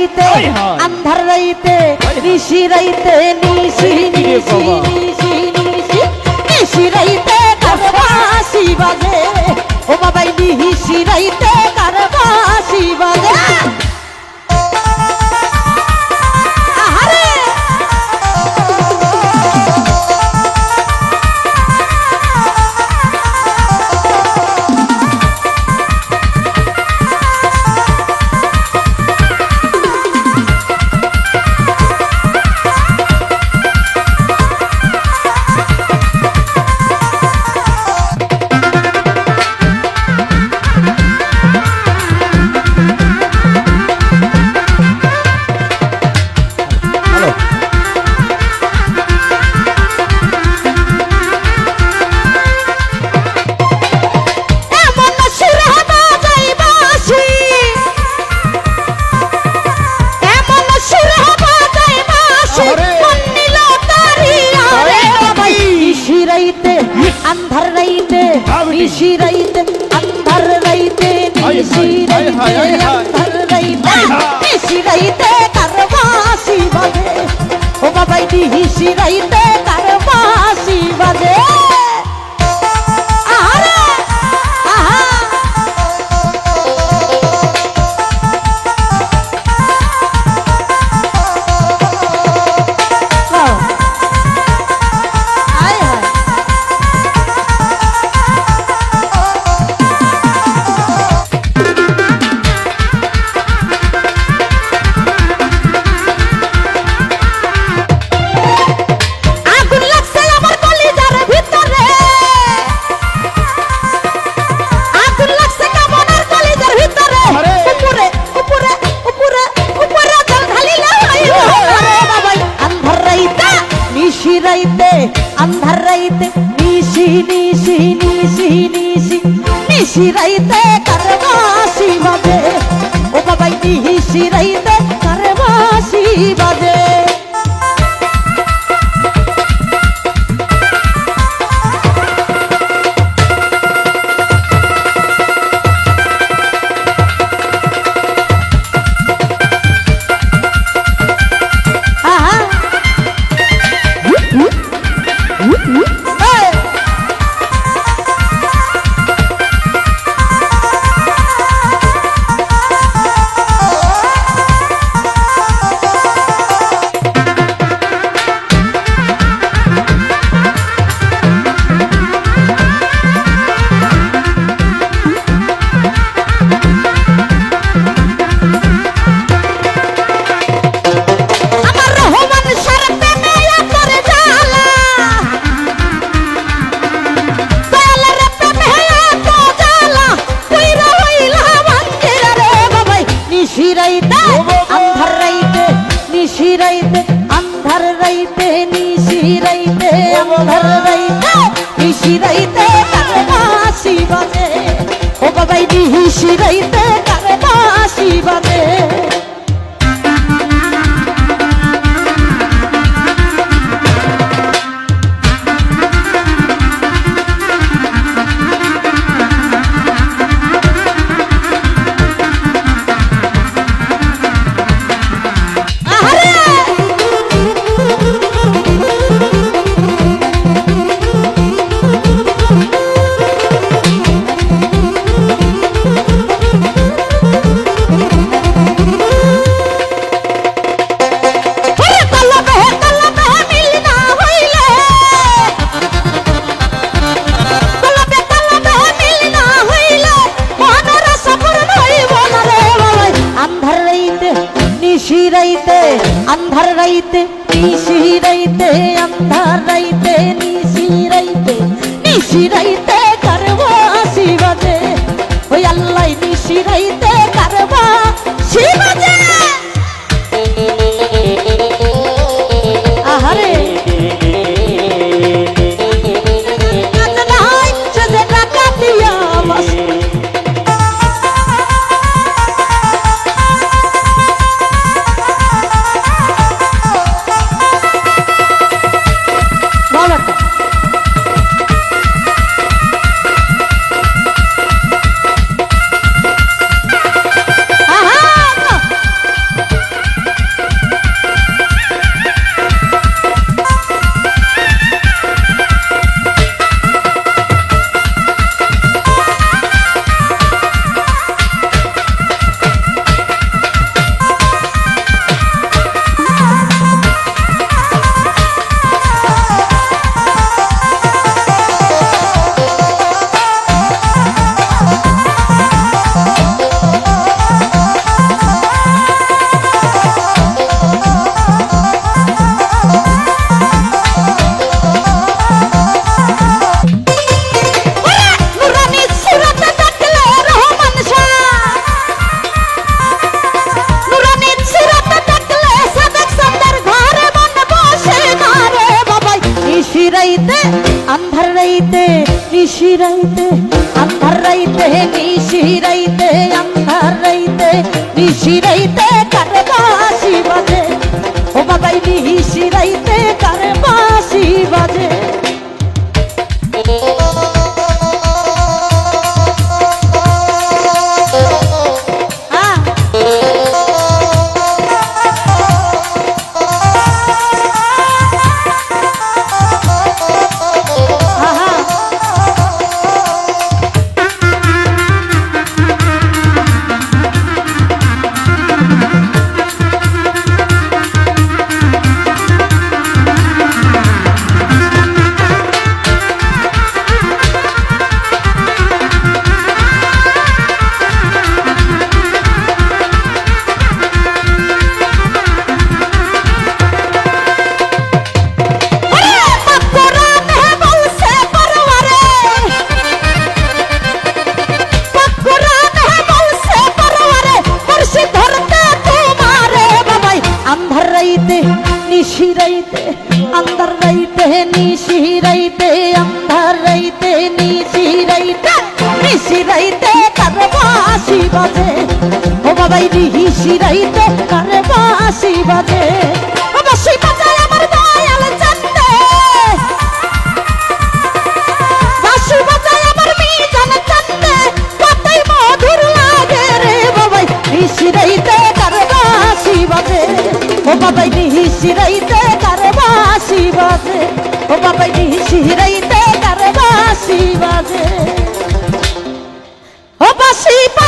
রইতে আন্ধার রইতে ঋষি রইতে নিশি নিশি নিশি নিশি নিশি রইতে কাছে বাসি ও বাবাই নিশি হিসিরাইতে কারবাসি বাজে ও বাবাই হিসিরাইতে কারবাসি বাজে আন্ধার রাইতে নিশি নিশি নিশি নিশি নিশি রাইতে কারবাসি বাদে ও বাবাই নিশি রাইতে কারবাসি বাদে নিশি রাইতে, আন্ধার রাইতে, নিশি রাইতে, আন্ধার রাইতে, নিশি রাইতে, কারে বাসি বাজে। ও বাবাই, নিশি রাইতে, কারে বাজে। అందరైతే అందరైతే నీ సిరైతే నీ సిరైతే নিশিরাইতে আন্ধার রাইতে নিশিরাইতে আন্ধার রাইতে নিশিরাইতে কারে বাসি বাজে ও বাবাই নিশিরাইতে কারে বাসি বাজে কারে বাসি বাজে। ও বাবাই নিশি রাইতে কারে বাসি বাজে। ও বাসি বাজায় আমার দয়াল চান্দে। বাঁশি বাজায় আমার মিজান চান্দে। কতই মধুর লাগে রে বাবাই বাজে। বাবাই নিশিরাইতে কারে বাঁশি বাজে। বাজে। ও